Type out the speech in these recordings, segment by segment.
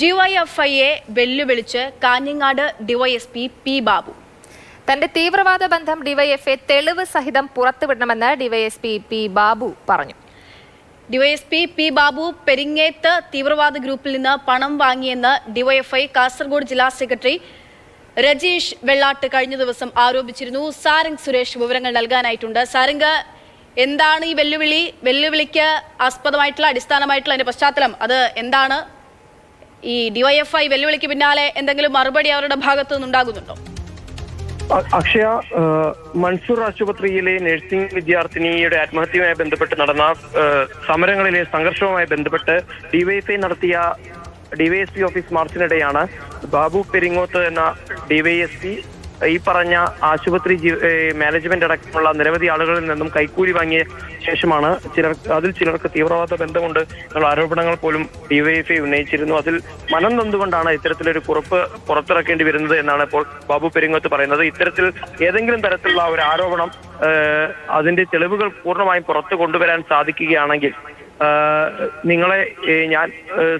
ഡിവൈഎഫ്ഐയെ വെല്ലുവിളിച്ച് Kanhangad DYSP P Babu. തന്റെ തീവ്രവാദ ബന്ധം ഡിവൈഎഫ്ഐ തെളിവ് സഹിതം പുറത്തുവിടണമെന്ന് ഡിവൈഎസ്പി പി ബാബു പറഞ്ഞു. ഡിവൈഎസ്പി പി ബാബു പെരിങ്ങേത്ത് തീവ്രവാദ ഗ്രൂപ്പിൽ നിന്ന് പണം വാങ്ങിയെന്ന് ഡിവൈഎഫ്ഐ കാസർഗോഡ് ജില്ലാ സെക്രട്ടറി രജീഷ് വെള്ളാട്ട് കഴിഞ്ഞ ദിവസം ആരോപിച്ചിരുന്നു. സാരംഗ് സുരേഷ് വിവരങ്ങൾ നൽകാനായിട്ടുണ്ട്. സാരംഗ് എന്താണ് ഈ വെല്ലുവിളി? വെല്ലുവിളിക്ക് ആസ്പദമായിട്ടുള്ള അടിസ്ഥാനമായിട്ടുള്ള അതിന്റെ പശ്ചാത്തലം അത് എന്താണ്? ഈ ഡിവൈഎഫ്ഐ വെല്ലുവിളിക്ക് പിന്നാലെ എന്തെങ്കിലും മറുപടി അവരുടെ ഭാഗത്തു നിന്നുണ്ടാകുന്നുണ്ടോ? അക്ഷയ മൺസൂർ ആശുപത്രിയിലെ നഴ്സിംഗ് വിദ്യാർത്ഥിനിയുടെ ആത്മഹത്യയുമായി ബന്ധപ്പെട്ട് നടന്ന സമരങ്ങളിലെ സംഘർഷവുമായി ബന്ധപ്പെട്ട് ഡിവൈഎഫ്ഐ നടത്തിയ ഡിവൈഎസ്പി ഓഫീസ് മാർച്ചിനിടെയാണ് ബാബു പെരിങ്ങോത്ത് എന്ന ഡിവൈഎസ്പി ഈ പറഞ്ഞ ആശുപത്രി മാനേജ്മെന്റ് അടക്കമുള്ള നിരവധി ആളുകളിൽ നിന്നും കൈക്കൂലി വാങ്ങിയ ശേഷമാണ് ചിലർ അതിൽ ചിലർക്ക് തീവ്രവാദ ബന്ധമുണ്ട് എന്നുള്ള ആരോപണങ്ങൾ പോലും ഡിവൈഎഫ്ഐ ഉന്നയിച്ചിരുന്നു. അതിൽ മനം നൊന്നുകൊണ്ടാണ് ഇത്തരത്തിലൊരു കുറിപ്പ് പുറത്തിറക്കേണ്ടി വരുന്നത് എന്നാണ് ഇപ്പോൾ ബാബു പെരിങ്ങോത്ത് പറയുന്നത്. ഇത്തരത്തിൽ ഏതെങ്കിലും തരത്തിലുള്ള ഒരു ആരോപണം അതിന്റെ തെളിവുകൾ പൂർണമായും പുറത്തു കൊണ്ടുവരാൻ സാധിക്കുകയാണെങ്കിൽ നിങ്ങളെ ഞാൻ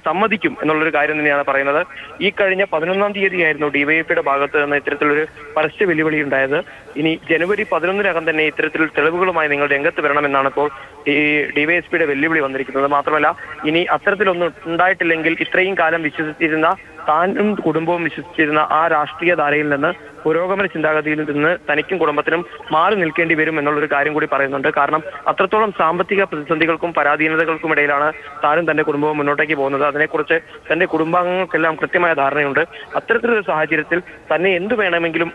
സമ്മതിക്കും എന്നുള്ളൊരു കാര്യം തന്നെയാണ് പറയുന്നത്. ഈ കഴിഞ്ഞ പതിനൊന്നാം തീയതിയായിരുന്നു ഡിവൈഎഫ്ഐയുടെ ഭാഗത്ത് നിന്ന് ഇത്തരത്തിലൊരു പരസ്യ വെല്ലുവിളി ഉണ്ടായത് ഇനി ജനുവരി പതിനൊന്നിനകം തന്നെ ഇത്തരത്തിൽ തെളിവുകളുമായി നിങ്ങൾ രംഗത്ത് വരണമെന്നാണ് ഇപ്പോൾ ഈ ഡിവൈഎസ്പിയുടെ വെല്ലുവിളി വന്നിരിക്കുന്നത് മാത്രമല്ല ഇനി അത്തരത്തിലൊന്നും ഉണ്ടായിട്ടില്ലെങ്കിൽ ഇത്രയും കാലം വിശ്വസിച്ചിരുന്ന താനും കുടുംബവും വിശ്വസിച്ചിരുന്ന ആ രാഷ്ട്രീയ ധാരയിൽ നിന്ന് പുരോഗമന ചിന്താഗതിയിൽ നിന്ന് തനിക്കും കുടുംബത്തിനും മാറി നിൽക്കേണ്ടി വരും എന്നുള്ളൊരു കാര്യം കൂടി പറയുന്നുണ്ട്. കാരണം അത്രത്തോളം സാമ്പത്തിക പ്രതിസന്ധികൾക്കും പരാധീനതകൾക്കും ഇടയിലാണ് താനും തന്റെ കുടുംബവും മുന്നോട്ടേക്ക് പോകുന്നത്. അതിനെക്കുറിച്ച് തന്റെ കുടുംബാംഗങ്ങൾക്കെല്ലാം കൃത്യമായ ധാരണയുണ്ട്. അത്തരത്തിലൊരു സാഹചര്യത്തിൽ തന്നെ എന്ത് വേണമെങ്കിലും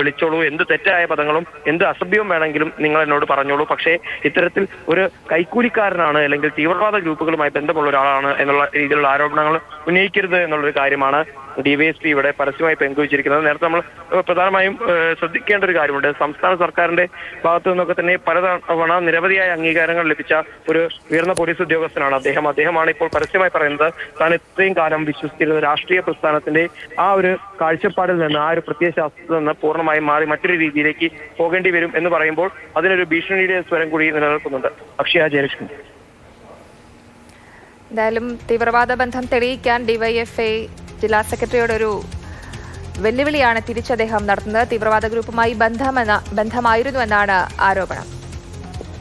വിളിച്ചോളൂ. എന്ത് തെറ്റായ പദങ്ങളും എന്ത് അസഭ്യവും വേണമെങ്കിലും നിങ്ങൾ എന്നോട് പറഞ്ഞോളൂ. പക്ഷേ ഇത്തരത്തിൽ ഒരു കൈക്കൂലിക്കാരനാണ് അല്ലെങ്കിൽ തീവ്രവാദ ഗ്രൂപ്പുകളുമായി ബന്ധമുള്ള ഒരാളാണ് എന്നുള്ള രീതിയിലുള്ള ആരോപണങ്ങൾ ഉന്നയിക്കരുത് എന്നുള്ളൊരു കാര്യമാണ് ഡിവൈഎസ്പി ഇവിടെ പരസ്യമായി പങ്കുവച്ചിരിക്കുന്നത് നേരത്തെ നമ്മൾ പ്രധാനമായും ശ്രദ്ധിക്കേണ്ട ഒരു കാര്യമുണ്ട്. സംസ്ഥാന സർക്കാരിന്റെ ഭാഗത്തു നിന്നൊക്കെ തന്നെ പലതവണ നിരവധിയായ അംഗീകാരങ്ങൾ ലഭിച്ച ഒരു ഉയർന്ന പോലീസ് ഉദ്യോഗസ്ഥനാണ് അദ്ദേഹം. അദ്ദേഹമാണ് ഇപ്പോൾ പരസ്യമായി പറയുന്നത് താൻ ഇത്രയും കാലം വിശ്വസിച്ചിരുന്ന രാഷ്ട്രീയ പ്രസ്ഥാനത്തിന്റെ ആ ഒരു കാഴ്ചപ്പാടിൽ നിന്ന് ആ ഒരു പ്രത്യയശാസ്ത്രത്തിൽ നിന്ന് പൂർണമായും മാറി മറ്റൊരു രീതിയിലേക്ക് പോകേണ്ടി വരും എന്ന് പറയുമ്പോൾ അതിനൊരു ഭീഷണിയുടെ സ്വരം കൂടി നിലനിൽക്കുന്നുണ്ട്. അക്ഷയ ജയലക്ഷ്മി. എന്തായാലും തീവ്രവാദ ബന്ധം തെളിയിക്കാൻ ഡിവൈഎഫ്ഐ ജില്ലാ സെക്രട്ടറിയുടെ ഒരു വെല്ലുവിളിയാണ് തിരിച്ചദ്ദേഹം നടത്തുന്നത്. തീവ്രവാദ ഗ്രൂപ്പുമായി ബന്ധമെന്ന ബന്ധമായിരുന്നുവെന്നാണ് ആരോപണം.